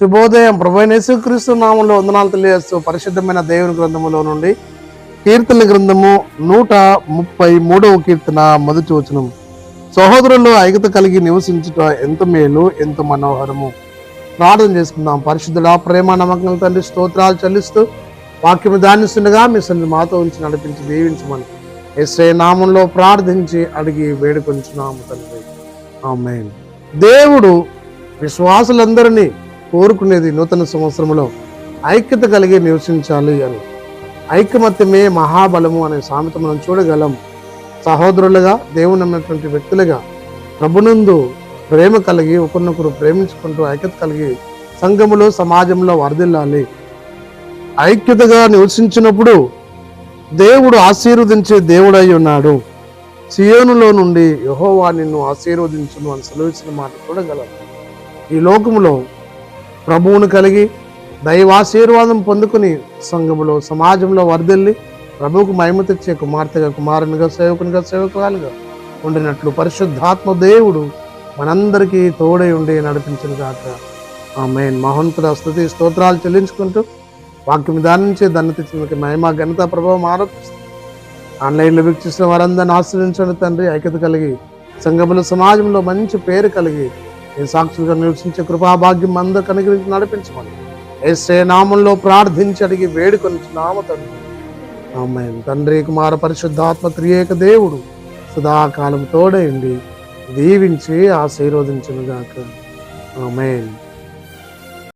శుభోదయం. ప్రభు యేసుక్రీస్తు నామంలో వందనాలు తెలియజేస్తూ పరిశుద్ధమైన దేవుని గ్రంథములో నుండి కీర్తన గ్రంథము నూట ముప్పై మూడవ కీర్తన మొదటి వచనం. సహోదరులు ఐక్యత కలిగి నివసించుట ఎంత మేలు ఎంత మనోహరము. ప్రార్థన చేసుకుందాం. పరిశుద్ధుడా ప్రేమ నమ్మకం తండ్రి స్తోత్రాలు చెల్లిస్తూ వాక్యము దానిస్తుండగా మీ సన్ని మాతో ఉంచి నడిపించి దీవించమని ఎస్ఐ నామంలో ప్రార్థించి అడిగి వేడుకొంచున్నాము తండ్రి. ఆమె దేవుడు విశ్వాసులందరినీ కోరుకునేది నూతన సంవత్సరంలో ఐక్యత కలిగి నివసించాలి అని. ఐకమత్యమే మహాబలము అనే సామెత మనం చూడగలం. సహోదరులుగా దేవుని నమ్మినటువంటి వ్యక్తులుగా ప్రభునందు ప్రేమ కలిగి ఒకరినొకరు ప్రేమించుకుంటూ ఐక్యత కలిగి సంఘములో సమాజంలో వరదిల్లాలి ఐక్యతగా నివసించినప్పుడు దేవుడు ఆశీర్వదించే దేవుడై ఉన్నాడు. సియోనులో నుండి యహోవా నిన్ను ఆశీర్వదించును అని సెలవిచ్చిన మాట చూడగలం. ఈ లోకములో ప్రభువును కలిగి దైవాశీర్వాదం పొందుకుని సంఘములో సమాజంలో వర్ధిల్లి ప్రభువుకు మహిమ తెచ్చే కుమార్తెగా కుమారునిగా సేవకునిగా సేవకురాలుగా ఉండినట్లు పరిశుద్ధాత్మ దేవుడు మనందరికీ తోడై ఉండి నడిపించిన తర్వాత ఆ మెయిన్ మహోన్నతుల స్థుతి స్తోత్రాలు చెల్లించుకుంటూ వాక్యం ధ్యానించి దాన్ని తెచ్చినందుకు మహిమ ఘనత ప్రభావం ఆరోపిస్తుంది ఆన్లైన్లో వీక్షిస్తున్న వారందరిని ఆశ్రయించండి తండ్రి. ఐక్యత కలిగి సంఘముల సమాజంలో మంచి పేరు కలిగి ఈ సాక్షులుగా నివసించే కృపాభాగ్యం అందరూ కనుగరించి నడిపించమని. ఏసే నామంలో ప్రార్థించి అడిగి వేడుకొని నామ తండ్రి. ఆమె తండ్రి కుమార పరిశుద్ధాత్మ త్రియేక దేవుడు సదాకాలం తోడయండి దీవించి ఆశీర్వదించునుగాక. ఆమెన్.